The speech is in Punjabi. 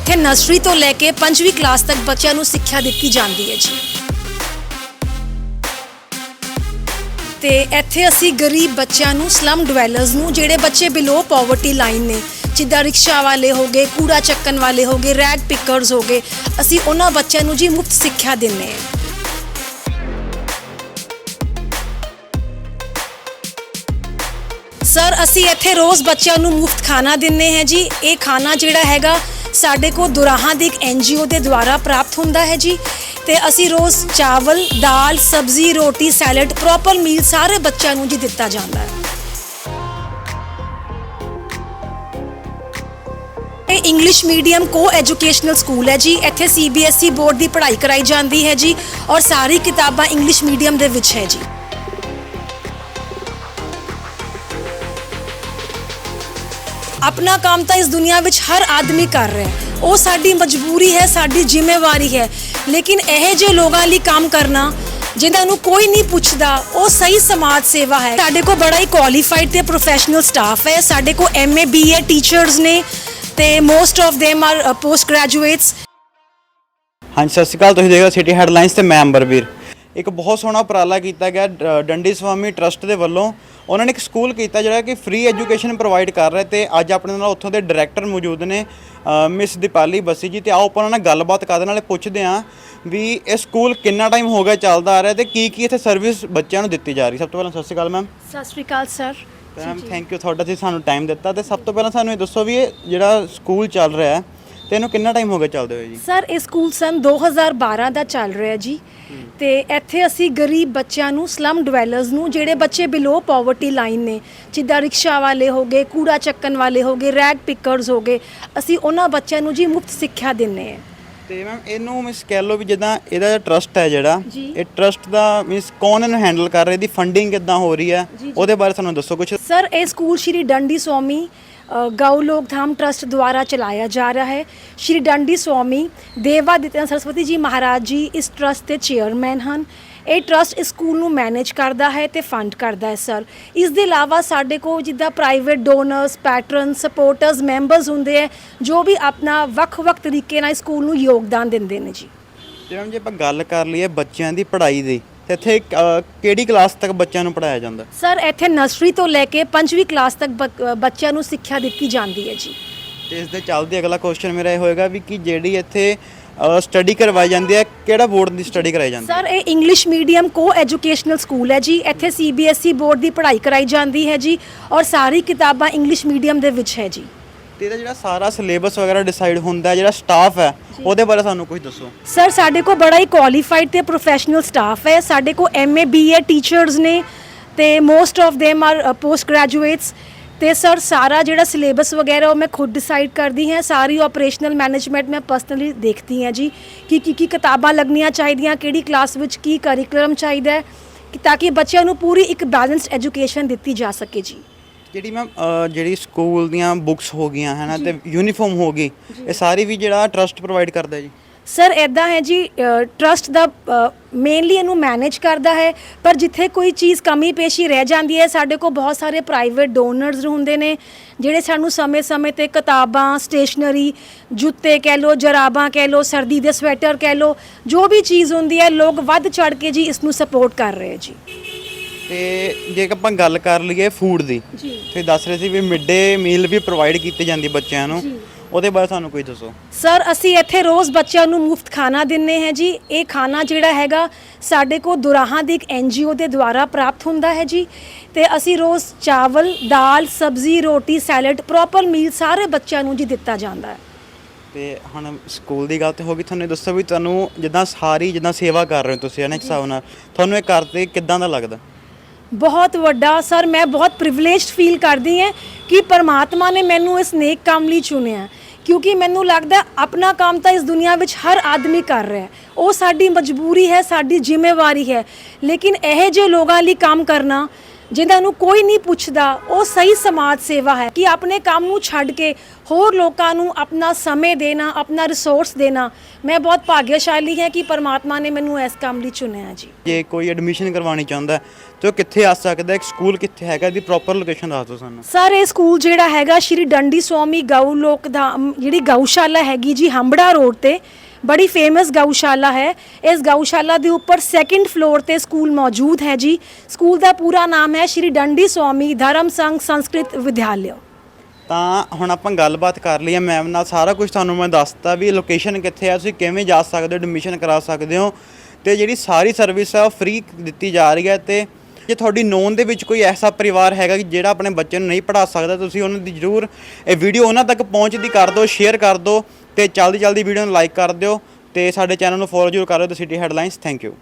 ਇੱਥੇ ਨਰਸਰੀ ਤੋਂ ਲੈ ਕੇ 5ਵੀਂ ਕਲਾਸ ਤੱਕ ਬੱਚਿਆਂ ਨੂੰ ਸਿੱਖਿਆ ਦਿੱਤੀ ਜਾਂਦੀ ਹੈ ਜੀ। ਤੇ ਇੱਥੇ ਅਸੀਂ ਗਰੀਬ ਬੱਚਿਆਂ ਨੂੰ ਸਲਮ ਡਵੈਲਰਸ ਨੂੰ, ਜਿਹੜੇ ਬੱਚੇ ਬਿਲੋ ਪਾਵਰਟੀ ਲਾਈਨ ਨੇ, ਜਿੱਦਾਂ ਰਿਕਸ਼ਾ ਵਾਲੇ ਹੋਗੇ ਕੂੜਾ ਚੱਕਣ ਵਾਲੇ ਹੋਗੇ ਰੈਗ ਪਿਕਰਸ ਹੋਗੇ ਅਸੀਂ ਉਹਨਾਂ ਬੱਚਿਆਂ ਨੂੰ ਜੀ ਮੁਫਤ ਸਿੱਖਿਆ ਦਿੰਨੇ ਹਾਂ। ਸਰ ਅਸੀਂ ਇੱਥੇ ਰੋਜ਼ ਬੱਚਿਆਂ ਨੂੰ ਮੁਫਤ ਖਾਣਾ ਦਿੰਨੇ ਹਾਂ ਜੀ। ਇਹ ਖਾਣਾ ਜਿਹੜਾ ਹੈਗਾ ਸਾਡੇ ਕੋਲ ਦੁਰਾਹਾ ਦੀ ਇੱਕ ਐਨਜੀਓ ਦੇ ਦੁਆਰਾ ਪ੍ਰਾਪਤ ਹੁੰਦਾ ਹੈ ਜੀ। ਤੇ ਅਸੀਂ ਰੋਜ਼ ਚਾਵਲ, ਦਾਲ, ਸਬਜ਼ੀ, ਰੋਟੀ, ਸੈਲਡ ਪ੍ਰੋਪਰ ਮੀਲ ਸਾਰੇ ਬੱਚਿਆਂ ਨੂੰ ਜੀ ਦਿੱਤਾ ਜਾਂਦਾ ਹੈ। ਇਹ English medium co educational school ਹੈ ਜੀ। ਇੱਥੇ ਸੀਬੀਐਸਈ ਬੋਰਡ ਦੀ ਪੜ੍ਹਾਈ ਕਰਾਈ ਜਾਂਦੀ ਹੈ ਜੀ ਔਰ ਸਾਰੀ ਕਿਤਾਬਾਂ ਇੰਗਲਿਸ਼ ਮੀਡੀਅਮ ਦੇ ਵਿੱਚ ਹੈ ਜੀ। ਆਪਣਾ ਕੰਮ ਤਾਂ ਇਸ ਦੁਨੀਆ ਵਿੱਚ ਹਰ ਆਦਮੀ ਕਰ ਰਿਹਾ ਹੈ। ਉਹ ਸਾਡੀ ਮਜਬੂਰੀ ਹੈ, ਸਾਡੀ ਜ਼ਿੰਮੇਵਾਰੀ ਹੈ। ਲੇਕਿਨ ਇਹ ਜੇ ਲੋਕਾਂ ਲਈ ਕੰਮ ਕਰਨਾ ਜਿਨ੍ਹਾਂ ਨੂੰ ਕੋਈ ਨਹੀਂ ਪੁੱਛਦਾ, ਉਹ ਸਹੀ ਸਮਾਜ ਸੇਵਾ ਹੈ। ਸਾਡੇ ਕੋਲ ਬੜਾ ਹੀ ਕੁਆਲੀਫਾਈਡ ਤੇ ਪ੍ਰੋਫੈਸ਼ਨਲ ਸਟਾਫ ਹੈ। ਸਾਡੇ ਕੋਲ ਐਮਏ ਬੀਏ ਟੀਚਰਸ ਨੇ ਤੇ most of them are post graduates ਹਾਂਜੀ, ਸਤਿ ਸ਼੍ਰੀ ਅਕਾਲ। ਤੁਸੀਂ ਦੇਖ ਰਹੇ ਸਿਟੀ ਹੈਡਲਾਈਨਸ ਤੇ ਮੈਂ ਅੰਬਰਵੀਰ। ਇੱਕ ਬਹੁਤ ਸੋਹਣਾ ਉਪਰਾਲਾ ਕੀਤਾ ਗਿਆ, ਡ- ਡੰਡੀ ਸਵਾਮੀ ਟਰਸਟ ਦੇ ਵੱਲੋਂ ਉਹਨਾਂ ਨੇ ਇੱਕ ਸਕੂਲ ਕੀਤਾ ਜਿਹੜਾ ਕਿ ਫ੍ਰੀ ਐਜੂਕੇਸ਼ਨ ਪ੍ਰੋਵਾਈਡ ਕਰ ਰਿਹਾ ਤੇ ਅੱਜ ਆਪਣੇ ਨਾਲ ਉੱਥੋਂ ਦੇ ਡਾਇਰੈਕਟਰ ਮੌਜੂਦ ਨੇ ਮਿਸ ਦੀਪਾਲੀ ਬੱਸੀ ਜੀ ਤੇ ਆਓ ਆਪਾਂ ਉਹਨਾਂ ਨਾਲ ਗੱਲਬਾਤ ਕਰਦੇ ਨਾਲੇ ਪੁੱਛਦੇ ਹਾਂ ਵੀ ਇਹ ਸਕੂਲ ਕਿੰਨਾ ਟਾਈਮ ਹੋ ਗਿਆ ਚੱਲਦਾ ਆ ਰਿਹਾ ਤੇ ਕੀ ਕੀ ਇੱਥੇ ਸਰਵਿਸ ਬੱਚਿਆਂ ਨੂੰ ਦਿੱਤੀ ਜਾ ਰਹੀ। ਸਭ ਤੋਂ ਪਹਿਲਾਂ ਸਤਿ ਸ਼੍ਰੀ ਅਕਾਲ ਮੈਮ ਸਤਿ ਸ਼੍ਰੀ ਅਕਾਲ ਸਰ ਮੈਮ ਥੈਂਕ ਯੂ ਤੁਹਾਡਾ ਤੁਸੀਂ ਸਾਨੂੰ ਟਾਈਮ ਦਿੱਤਾ ਤੇ ਸਭ ਤੋਂ ਪਹਿਲਾਂ ਸਾਨੂੰ ਇਹ ਦੱਸੋ ਵੀ ਇਹ ਜਿਹੜਾ ਸਕੂਲ ਚੱਲ ਰਿਹਾ ਹੈ ਤੇ ਇਹਨੂੰ ਕਿੰਨਾ ਟਾਈਮ ਹੋ ਗਿਆ ਚੱਲਦੇ ਹੋਏ ਜੀ? ਸਰ ਇਹ ਸਕੂਲ ਸਨ 2012 ਦਾ ਚੱਲ ਰਿਹਾ ਜੀ। ਤੇ ਇੱਥੇ ਅਸੀਂ ਗਰੀਬ ਬੱਚਿਆਂ ਨੂੰ ਸਲਮ ਡਵੈਲਰਸ ਨੂੰ ਜਿਹੜੇ ਬੱਚੇ ਬਿਲੋ ਪਾਵਰਟੀ ਲਾਈਨ ਨੇ ਜਿੱਦਾਂ ਰਿਕਸ਼ਾ ਵਾਲੇ ਹੋਗੇ ਕੂੜਾ ਚੱਕਣ ਵਾਲੇ ਹੋਗੇ ਰੈਗ ਪਿਕਰਸ ਹੋਗੇ ਅਸੀਂ ਉਹਨਾਂ ਬੱਚਿਆਂ ਨੂੰ ਜੀ ਮੁਫਤ ਸਿੱਖਿਆ ਦਿੰਨੇ ਆ ਤੇ ਮੈਮ ਇਹਨੂੰ ਮਿਸ ਕਹਿ ਲਓ ਵੀ ਜਿੱਦਾਂ ਇਹਦਾ ਟਰਸਟ ਹੈ ਜਿਹੜਾ। ਇਹ ਟਰਸਟ ਦਾ ਮਿਸ ਕੌਣ ਇਹਨੂੰ ਹੈਂਡਲ ਕਰ ਰਿਹਾ? ਇਹਦੀ ਫੰਡਿੰਗ ਕਿੱਦਾਂ ਹੋ ਰਹੀ ਹੈ? ਉਹਦੇ ਬਾਰੇ ਸਾਨੂੰ ਦੱਸੋ ਕੁਝ ਸਰ ਇਹ ਸਕੂਲ ਸ਼੍ਰੀ ਡੰਡੀ ਸਵਾਮੀ ਅ, ਗਊ ਲੋਕ ਧਾਮ ਟਰਸਟ ਦੁਆਰਾ ਚਲਾਇਆ ਜਾ ਰਿਹਾ ਹੈ। ਸ਼੍ਰੀ ਡੰਡੀ ਸਵਾਮੀ ਦੇਵਾਦਿੱਤਿਆ ਸਰਸਵਤੀ ਜੀ ਮਹਾਰਾਜ ਜੀ ਇਸ ਟਰਸਟ ਦੇ ਚੇਅਰਮੈਨ ਹਨ। ਇਹ ਟਰਸਟ ਇਸ ਸਕੂਲ ਨੂੰ ਮੈਨੇਜ ਕਰਦਾ ਹੈ ਤੇ ਫੰਡ ਕਰਦਾ ਹੈ ਸਰ। ਇਸ ਦੇ ਇਲਾਵਾ ਸਾਡੇ ਕੋਲ ਜਿੱਦਾਂ private donors patron supporters members ਹੁੰਦੇ ਹੈ ਜੋ ਵੀ ਆਪਣਾ ਵੱਖ-ਵੱਖ ਤਰੀਕੇ ਨਾਲ ਸਕੂਲ ਨੂੰ ਯੋਗਦਾਨ ਦਿੰਦੇ ਨੇ ਜੀ। ਤੇ ਮੈਮ ਜੇ ਆਪਾਂ ਗੱਲ ਕਰ ਲਈਏ ਬੱਚਿਆਂ ਦੀ ਪੜ੍ਹਾਈ ਦੀ ਇੱਥੇ ਅ, ਕਿਹੜੀ ਕਲਾਸ ਤੱਕ ਬੱਚਿਆਂ ਨੂੰ ਪੜ੍ਹਾਇਆ ਜਾਂਦਾ? ਸਰ ਇੱਥੇ ਨਰਸਰੀ ਤੋਂ ਲੈ ਕੇ 5ਵੀਂ ਕਲਾਸ ਤੱਕ ਬ- ਬੱਚਿਆਂ ਨੂੰ ਸਿੱਖਿਆ ਦਿੱਤੀ ਜਾਂਦੀ ਹੈ ਜੀ। ਤੇ ਇਸ ਦੇ ਚੱਲਦੇ ਅਗਲਾ ਕੁਐਸਚਨ ਮੇਰਾ ਇਹ ਹੋਏਗਾ ਵੀ ਕਿ ਜਿਹੜੀ ਇੱਥੇ ਸਟੱਡੀ ਕਰਵਾਈ ਜਾਂਦੀ ਹੈ ਕਿਹੜਾ ਬੋਰਡ ਦੀ ਸਟੱਡੀ ਕਰਾਈ ਜਾਂਦੀ ਹੈ? ਸਰ ਇਹ English medium co educational school ਹੈ ਜੀ। ਇੱਥੇ ਸੀਬੀਐਸਈ ਬੋਰਡ ਦੀ ਪੜ੍ਹਾਈ ਕਰਾਈ ਜਾਂਦੀ ਹੈ ਜੀ ਔਰ ਸਾਰੀ ਕਿਤਾਬਾਂ ਇੰਗਲਿਸ਼ ਮੀਡੀਅਮ ਦੇ ਵਿੱਚ ਹੈ ਜੀ। ਤੇ ਇਹਦਾ ਜਿਹੜਾ ਸਾਰਾ ਸਿਲੇਬਸ ਵਗੈਰਾ ਡਿਸਾਈਡ ਹੁੰਦਾ ਹੈ ਜਿਹੜਾ ਸਟਾਫ ਹੈ ਉਹਦੇ ਬਾਰੇ ਸਾਨੂੰ ਕੁਝ ਦੱਸੋ। ਸਰ ਸਾਡੇ ਕੋਲ ਬੜਾ ਹੀ ਕੁਆਲੀਫਾਈਡ ਤੇ ਪ੍ਰੋਫੈਸ਼ਨਲ ਸਟਾਫ ਹੈ। ਸਾਡੇ ਕੋਲ ਐਮਏ ਬੀਏ ਟੀਚਰਸ ਨੇ ਤੇ most of them are post graduates ਤੇ ਸਰ ਸਾਰਾ ਜਿਹੜਾ ਸਿਲੇਬਸ ਵਗੈਰਾ ਉਹ ਮੈਂ ਖੁਦ ਡਿਸਾਈਡ ਕਰਦੀ ਹਾਂ। ਸਾਰੀ ਆਪਰੇਸ਼ਨਲ ਮੈਨੇਜਮੈਂਟ ਮੈਂ ਪਰਸਨਲੀ ਦੇਖਦੀ ਹਾਂ ਜੀ ਕਿ ਕੀ ਕੀ ਕਿਤਾਬਾਂ ਲੱਗਣੀਆਂ ਚਾਹੀਦੀਆਂ ਕਿਹੜੀ ਕਲਾਸ ਵਿੱਚ ਕੀ ਕਰਿਕੂਲਮ ਚਾਹੀਦਾ ਹੈ ਕਿ ਤਾਂ ਕਿ ਬੱਚਿਆਂ ਨੂੰ ਪੂਰੀ ਇੱਕ ਬੈਲੈਂਸਡ ਐਜੂਕੇਸ਼ਨ ਦਿੱਤੀ ਜਾ ਸਕੇ ਜੀ। ਜਿਹੜੀ ਮੈਮ ਜਿਹੜੀ ਸਕੂਲ ਦੀਆਂ ਬੁੱਕਸ ਹੋ ਗਈਆਂ ਹੈ ਨਾ ਤੇ ਯੂਨੀਫਾਰਮ ਹੋ ਗਈ ਇਹ ਸਾਰੀ ਵੀ ਜਿਹੜਾ ਟਰਸਟ ਪ੍ਰੋਵਾਈਡ ਕਰਦਾ ਹੈ ਜੀ। ਸਰ ਐਦਾਂ ਹੈ ਜੀ ਟਰਸਟ ਦਾ ਮੇਨਲੀ ਇਹਨੂੰ ਮੈਨੇਜ ਕਰਦਾ ਹੈ ਪਰ ਜਿੱਥੇ ਕੋਈ ਚੀਜ਼ ਕਮੀ ਪੇਸ਼ੀ ਰਹਿ ਜਾਂਦੀ ਹੈ ਸਾਡੇ ਕੋਲ ਬਹੁਤ ਸਾਰੇ ਪ੍ਰਾਈਵੇਟ ਡੋਨਰਸ ਹੁੰਦੇ ਨੇ ਜਿਹੜੇ ਸਾਨੂੰ ਸਮੇਂ-ਸਮੇਂ ਤੇ ਕਿਤਾਬਾਂ ਸਟੇਸ਼ਨਰੀ ਜੁੱਤੇ ਕਹਿ ਲੋ ਜਰਾਬਾਂ ਕਹਿ ਲੋ ਸਰਦੀ ਦੇ ਸਵੈਟਰ ਕਹਿ ਲੋ ਜੋ ਵੀ ਚੀਜ਼ ਹੁੰਦੀ ਹੈ ਲੋਕ ਵੱਧ ਚੜ ਕੇ ਜੀ ਇਸ ਨੂੰ ਸਪੋਰਟ ਕਰ ਰਹੇ ਜੀ। ਤੇ ਜੇ ਆਪਾਂ ਗੱਲ ਕਰ ਲਈਏ ਫੂਡ ਦੀ ਜੀ। ਤੁਸੀਂ ਦੱਸ ਰਹੇ ਸੀ ਵੀ ਮਿਡ ਡੇ ਮੀਲ ਵੀ ਪ੍ਰੋਵਾਈਡ ਕੀਤੀ ਜਾਂਦੀ ਬੱਚਿਆਂ ਨੂੰ ਉਹਦੇ ਬਾਰੇ ਸਾਨੂੰ ਕੁਝ ਦੱਸੋ। ਸਰ ਅਸੀਂ ਇੱਥੇ ਰੋਜ਼ ਬੱਚਿਆਂ ਨੂੰ ਮੁਫਤ ਖਾਣਾ ਦਿੰਨੇ ਹੈ ਜੀ। ਇਹ ਖਾਣਾ ਜਿਹੜਾ ਹੈਗਾ ਸਾਡੇ ਕੋਲ ਦੁਰਾਹਾ ਦੀ ਇੱਕ ਐਨਜੀਓ ਦੇ ਦੁਆਰਾ ਪ੍ਰਾਪਤ ਹੁੰਦਾ ਹੈ ਜੀ। ਤੇ ਅਸੀਂ ਰੋਜ਼ ਚਾਵਲ ਦਾਲ ਸਬਜ਼ੀ ਰੋਟੀ ਸੈਲਡ ਪ੍ਰੋਪਰ ਮੀਲ ਸਾਰੇ ਬੱਚਿਆਂ ਨੂੰ ਜੀ ਦਿੱਤਾ ਜਾਂਦਾ ਹੈ। ਤੇ ਹੁਣ ਸਕੂਲ ਦੀ ਗੱਲ ਤੇ ਹੋ ਗਈ ਤੁਹਾਨੂੰ ਇਹ ਦੱਸੋ ਵੀ ਤੁਹਾਨੂੰ ਜਿੱਦਾਂ ਸਾਰੀ ਜਿੱਦਾਂ ਸੇਵਾ ਕਰ ਰਹੇ ਹੋ ਤੁਸੀਂ ਇਹਨਾਂ ਹਿਸਾਬ ਨਾਲ। ਤੁਹਾਨੂੰ ਇਹ ਕਰਦੇ ਕਿੱਦਾਂ ਦਾ ਲੱਗਦਾ? ਬਹੁਤ ਵੱਡਾ, ਸਰ, ਮੈਂ ਬਹੁਤ ਪ੍ਰਿਵਿਲੇਜਡ ਫੀਲ ਕਰਦੀ ਹਾਂ ਕਿ ਪਰਮਾਤਮਾ ਨੇ ਮੈਨੂੰ ਇਸ ਨੇਕ ਕੰਮ ਲਈ ਚੁਣਿਆ। ਕਿਉਂਕਿ ਮੈਨੂੰ ਲੱਗਦਾ ਆਪਣਾ ਕੰਮ ਤਾਂ ਇਸ ਦੁਨੀਆ ਵਿੱਚ ਹਰ ਆਦਮੀ ਕਰ ਰਿਹਾ ਹੈ। ਉਹ ਸਾਡੀ ਮਜਬੂਰੀ ਹੈ, ਸਾਡੀ ਜ਼ਿੰਮੇਵਾਰੀ ਹੈ। ਲੇਕਿਨ ਇਹ ਜੇ ਲੋਕਾਂ ਲਈ ਕੰਮ ਕਰਨਾ ਜਿਨ੍ਹਾਂ ਨੂੰ ਕੋਈ ਨਹੀਂ ਪੁੱਛਦਾ ਉਹ ਸਹੀ ਸਮਾਜ ਸੇਵਾ ਹੈ ਕਿ ਆਪਣੇ ਕੰਮ ਨੂੰ ਛੱਡ ਕੇ ਹੋਰ ਲੋਕਾਂ ਨੂੰ ਆਪਣਾ ਸਮੇਂ ਦੇਣਾ ਆਪਣਾ ਰਿਸੋਰਸ ਦੇਣਾ। ਮੈਂ ਬਹੁਤ ਭਾਗਿਆਸ਼ਾਲੀ ਹਾਂ ਕਿ ਪਰਮਾਤਮਾ ਨੇ ਮੈਨੂੰ ਇਸ ਕੰਮ ਲਈ ਚੁਣਿਆ ਜੀ। ਜੇ ਕੋਈ ਐਡਮਿਸ਼ਨ ਕਰਵਾਉਣੀ ਚਾਹੁੰਦਾ ਹੈ, ਤੇ ਉਹ ਕਿੱਥੇ ਆ ਸਕਦਾ ਹੈ? ਸਕੂਲ ਕਿੱਥੇ ਹੈਗਾ? ਇਹਦੀ ਪ੍ਰੋਪਰ ਲੋਕੇਸ਼ਨ ਦੱਸ ਦਿਓ ਸਾਨੂੰ। ਸਰ ਇਹ ਸਕੂਲ ਜਿਹੜਾ ਹੈਗਾ ਸ਼੍ਰੀ ਡੰਡੀ ਸਵਾਮੀ ਗਊ ਲੋਕ ਧਾਮ ਜਿਹੜੀ ਗਊਸ਼ਾਲਾ ਹੈਗੀ ਜੀ ਹੰਬੜਾ ਰੋਡ ਤੇ ਬੜੀ ਫੇਮਸ ਗਊਸ਼ਾਲਾ ਹੈ। ਇਸ ਗਊਸ਼ਾਲਾ ਦੇ ਉੱਪਰ ਸੈਕਿੰਡ ਫਲੋਰ ਤੇ ਸਕੂਲ ਮੌਜੂਦ ਹੈ ਜੀ। ਸਕੂਲ ਦਾ ਪੂਰਾ ਨਾਮ ਹੈ ਸ਼੍ਰੀ ਡੰਡੀ ਸਵਾਮੀ ਧਰਮ ਸੰਘ ਸੰਸਕ੍ਰਿਤ ਵਿਦਿਆਲਿਆ। ਤਾਂ ਹੁਣ ਆਪਾਂ ਗੱਲਬਾਤ ਕਰ ਲਈ ਹੈ ਮੈਮ ਨਾਲ। ਸਾਰਾ ਕੁਝ ਤੁਹਾਨੂੰ ਮੈਂ ਦੱਸਤਾ ਵੀ ਲੋਕੇਸ਼ਨ ਕਿੱਥੇ ਆ। ਤੁਸੀਂ ਕਿਵੇਂ ਜਾ ਸਕਦੇ ਹੋ ਐਡਮਿਸ਼ਨ ਕਰਾ ਸਕਦੇ ਹੋ। ਤੇ ਜਿਹੜੀ ਸਾਰੀ ਸਰਵਿਸ ਹੈ ਉਹ ਫ੍ਰੀ ਦਿੱਤੀ ਜਾ ਰਹੀ ਹੈ। ਤੇ ਜੇ ਤੁਹਾਡੀ ਨੋਨ ਦੇ ਵਿੱਚ ਕੋਈ ਐਸਾ ਪਰਿਵਾਰ ਹੈਗਾ ਕਿ ਜਿਹੜਾ ਆਪਣੇ ਬੱਚੇ ਨੂੰ ਨਹੀਂ ਪੜ੍ਹਾ ਸਕਦਾ, ਤੁਸੀਂ ਉਹਨਾਂ ਦੀ ਜ਼ਰੂਰ ਇਹ ਵੀਡੀਓ ਉਹਨਾਂ ਤੱਕ ਪਹੁੰਚਦੀ ਕਰ ਦਿਓ ਸ਼ੇਅਰ ਕਰ ਦਿਓ। ਤੇ ਜਲਦੀ ਜਲਦੀ ਵੀਡੀਓ ਨੂੰ ਲਾਈਕ ਕਰ ਦਿਓ ਤੇ ਸਾਡੇ ਚੈਨਲ ਨੂੰ ਫੋਲੋ ਜ਼ਰੂਰ ਕਰ ਦਿਓ the city headlines thank you